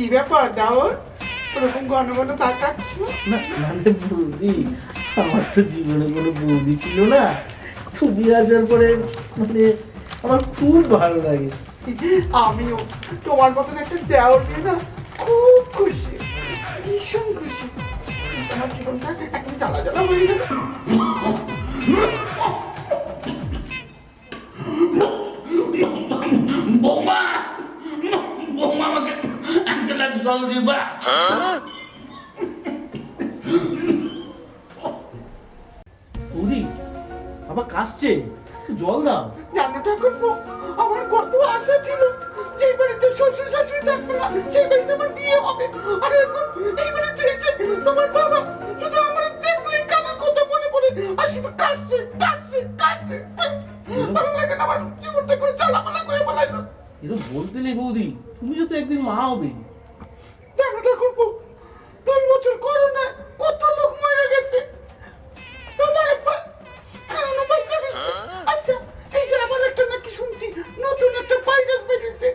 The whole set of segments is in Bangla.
কি ব্যাপার দাওর ওরকম ঘন ঘন তাকাচ্ছ না মানে বৌদি আমার তো জীবনে কোনো বৌদি ছিল না। তুমি আসার পরে মানে আমার খুব ভালো লাগে। আমিও তোমার মতন একটা দেওয়ার নিয়ে না খুব খুশি। ভীষণ খুশি। তোমার জীবনটা একদম জ্বালা জ্বালা হয়ে গেল। জল দিবা? আবার কাশছে। জল দাও। জানো ঠাকুরপো আমার কত আশা ছিল যেই বাড়িতে শ্বশুর শাশুড়ি থাকবে না সেই বাড়িতে আমার বিয়ে হবে। আর এখন এই বাড়িতে এসে তোমার বাবা শুধু আমার দেখলেই কাজের কথা মনে পড়ে আর শুধু কাশছে কাশছে কাশছে। ভালো লাগে না আমার জীবনটা করে চালাপালা করে বলাইলো এরকম বলতে নেই বৌদি তুমি তো একদিন মা হবে। জানো ঠাকুরপো দুই বছর করোনা কত লোক মারা গেছে? তোমার বাঁচা আচ্ছা এই যে আমার একটা নাকি শুনছি নতুন একটা ভাইরাস বেরিয়েছে।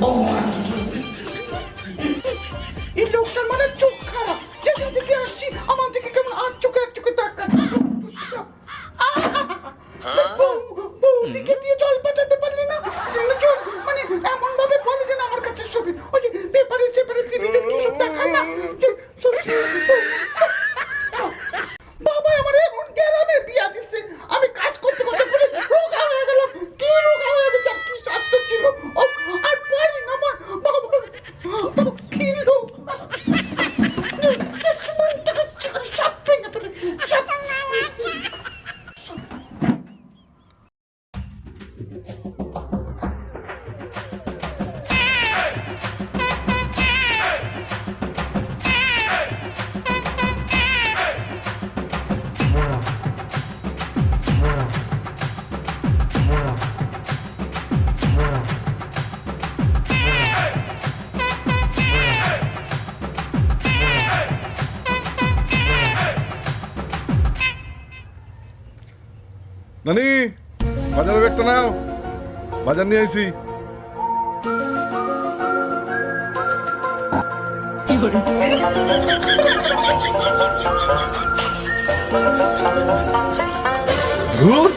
বৌমা এই নানি, বাজারের ব্যাগটা নাও। বাজার নিয়ে আইছি। ধুর,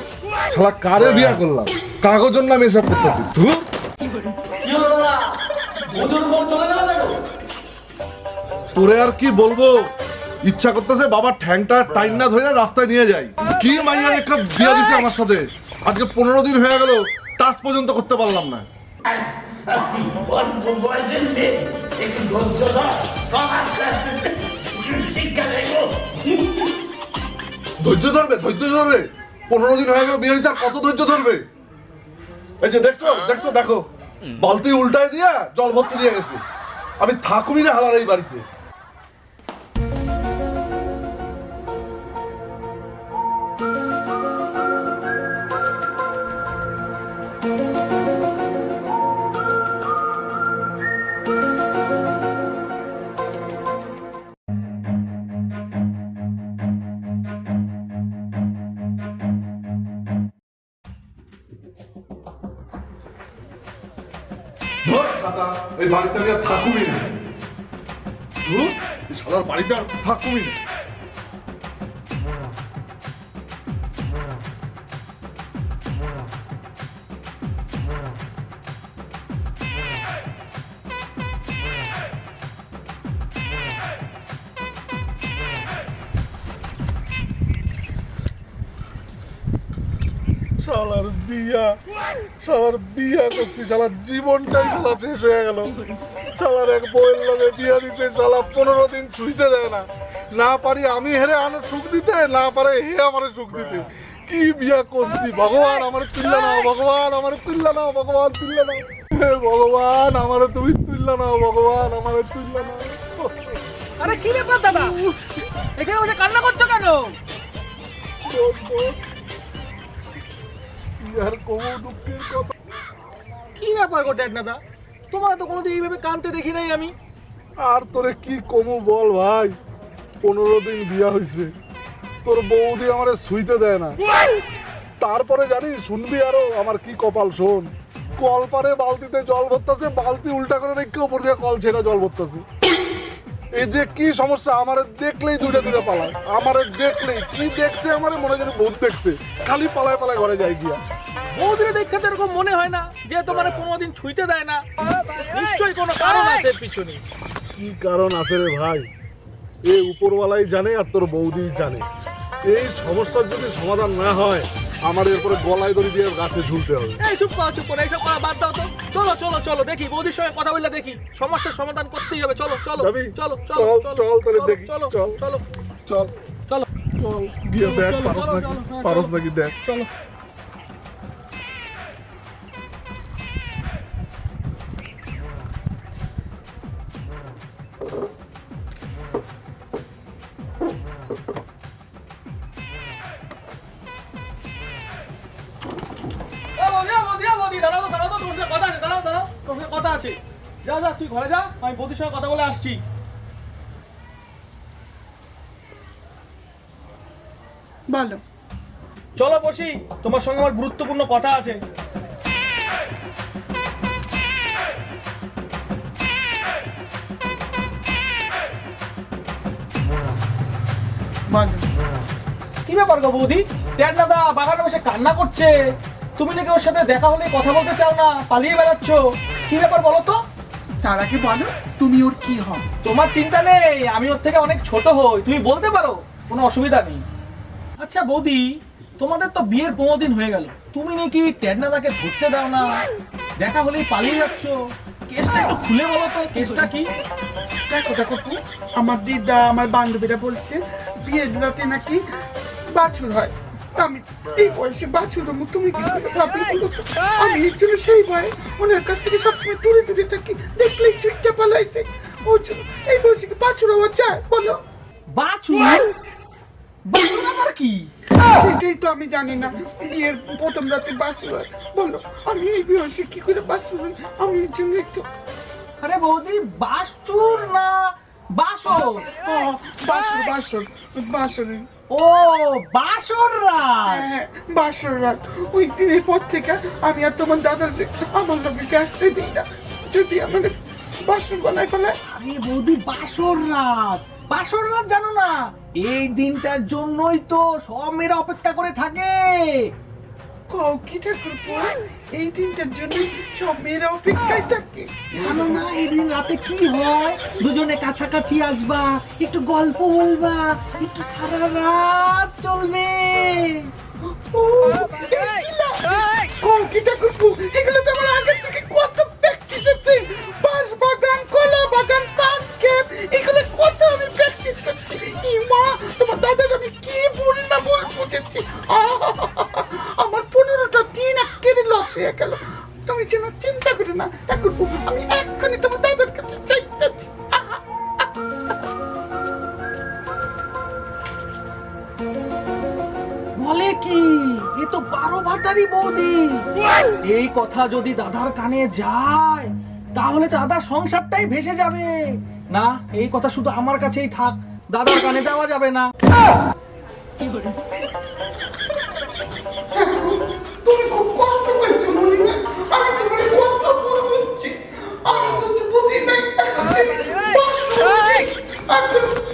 শালা কারে বিয়া করলাম? কাগজের নামে এসব করতেছি। ধুর। তোরে আর কি বলব? ইচ্ছা করতেছে বাবার ঠ্যাংটা টাইন না ধরে রাস্তায় নিয়ে যাই কি মাইয়া রেখা বিয়া দিছে আমার সাথে? আজকে পনেরো দিন হয়ে গেল টাচ পর্যন্ত করতে পারলাম না। ধৈর্য ধরবে ধৈর্য ধরবে। পনেরো দিন হয়ে গেল বিয়ে হয়েছে আর কত ধৈর্য ধরবে? এই যে দেখছ দেখছ দেখো। বালতি উল্টায় দিয়া জল ভর্তি দিয়ে গেছে। আমি থাকুমি না হালার এই বাড়িতে। দাদা এই বাড়িতে আমি আর থাকুমি না সালার বাড়িতে আর থাকুমি না Salar Bia. শালার বিয়া করছি শালার জীবনটাই শালা শেষ হয়ে গেল। শালার এক বইয়ের লগে বিয়া দিছে শালা পনেরো দিন ছুঁইতে দেয় না। না পারি আমি হেরে আনো সুখ দিতে না পারে হে আমারে সুখ দিতে। কি বিয়া করছি? ভগবান আমার তুল্লা নাও ভগবান আমার তুল্লা নাও ভগবান তুল্লা নাও। হে ভগবান আমার তুমি তুল্লা নাও ভগবান আমার তুল্লা নাও। আরে কি ব্যাপার দাদা? এখানে বসে কান্না করছ কেন? আর কবু দুঃখের কথা কি ব্যাপার গো দাদা তোমার তো কোনোদিন এইভাবে কানতে দেখি নাই আমি। আর তোরে কি কমু বল ভাই? পনেরো দিন বিয়া হয়েছে তোর বৌদি আমারে শুইতে দেয় না। তারপরে জানিস শুনবি আরও আমার কি কপাল শোন। কল পারে বালতিতে জল ভরতেছে বালতি উল্টা করে রেখে ওপর দিয়ে কল ছেড়ে জল ভরতেছে। এই যে কি সমস্যা আমারে দেখলেই দুইটা দুইটা পালায়। আমারে দেখলেই কি দেখছে আমারে মনে হয় যেন ভূত দেখছে। খালি পালায় পালায় ঘরে যায় গিয়া। বহুদিনে দেখতে তো এরকম মনে হয় না যে তোমার কোনোদিন ছুঁইতে দেয় না। নিশ্চয়ই কোনো কারণ আছে পিছনে। কি কারণ আছে রে ভাই? এই উপরওয়ালাই জানে আর তোর বৌদি জানে। এই সমস্যার যদি সমাধান না হয় আমার এরপরে গলায় দড়ি দিয়ে গাছে ঝুলতে হবে এই চুপ করো চুপ করো এইসব করা বাদ দাও তো চলো চলো চলো দেখি বৌদির সঙ্গে কথা বললে দেখি সমস্যার সমাধান করতেই হবে চলো চলো? চলো চল, চলো চল, তাহলে দেখি, চলো চল। চলো চল চলো চল গিয়ে দেখ পারস নাকি পারস। নাকি দেখ চলো সাথে কথা আছে। যা, যা, তুই ঘরে যা, আমি বৌদির সঙ্গে কথা বলে আসছি। বলো। চলো বসি তোমার সঙ্গে আমার গুরুত্বপূর্ণ কথা আছে। কি ব্যাপার গো বৌদি? ট্যাট দাদা বাগানে বসে কান্না করছে। তুমি নাকি ওর সাথে দেখা হলে কথা বলতে চাও না? পালিয়ে বেড়াচ্ছ। কি ব্যাপার বলো তো? তার আগে বলো তুমি ওর কি হও তোমার চিন্তা নেই আমি ওর থেকে অনেক ছোট হই তুমি বলতে পারো কোনো অসুবিধা নেই। আচ্ছা বৌদি তোমাদের তো বিয়ের পনেরো দিন হয়ে গেল তুমি নাকি টেডনাদাকে ধরতে দাও না? দেখা হলেই পালিয়ে যাচ্ছ। কেসটা একটু খুলে বলো তো কেসটা কি? দেখো দেখো আমার দিদা আমার বান্ধবীরা বলছে বিয়ের রাতে নাকি বাছুর হয়। আমি এই বয়সে বাছুর তুমি কি ভাবলে আমি এর জন্য সেই ভয়ে ওনার কাছ থেকে সবসময় দূরে দূরে থাকি দেখলেই চুইটা পালাইছে। ওর জন্য এই বয়সে কি বাছুর হওয়া বলো। বাছুর? বাছুর আবার কি? সেটাই তো আমি জানি না। বিয়ের প্রথম রাতে বাছুর হয়। বলো আমি এই বয়সে কি করে বাছুর আমি এর জন্য একটু আরে বৌদি বাসচুর না। বাসর। ও বাসর ও বাসর রাত। হ্যাঁ, বাসর রাত। ওই দিনের পর থেকে আমি আর তোমার দাদার যে আমার লোকে আসতে দিই না। যদি আমার বাসর বানায় ফেলায়। আরে বৌদি বাসর রাত। বাসর রাত জানো না এই দিনটার জন্যই তো সব মেয়েরা অপেক্ষা করে থাকে। কও কি ঠাকুর এই দিনটার জন্য সব মেয়েরা অপেক্ষায় থাকে। জানো না এই দিন রাতে কি হয়? দুজনে কাছাকাছি আসবা একটু গল্প বলবা একটু সারা রাত চলবে। ও বারো বৌদি এই কথা যদি দাদার কানে যায় তাহলে তো দাদার সংসারটাই ভেসে যাবে না এই কথা শুধু আমার কাছেই থাক দাদার কানে দেওয়া যাবে না তুমি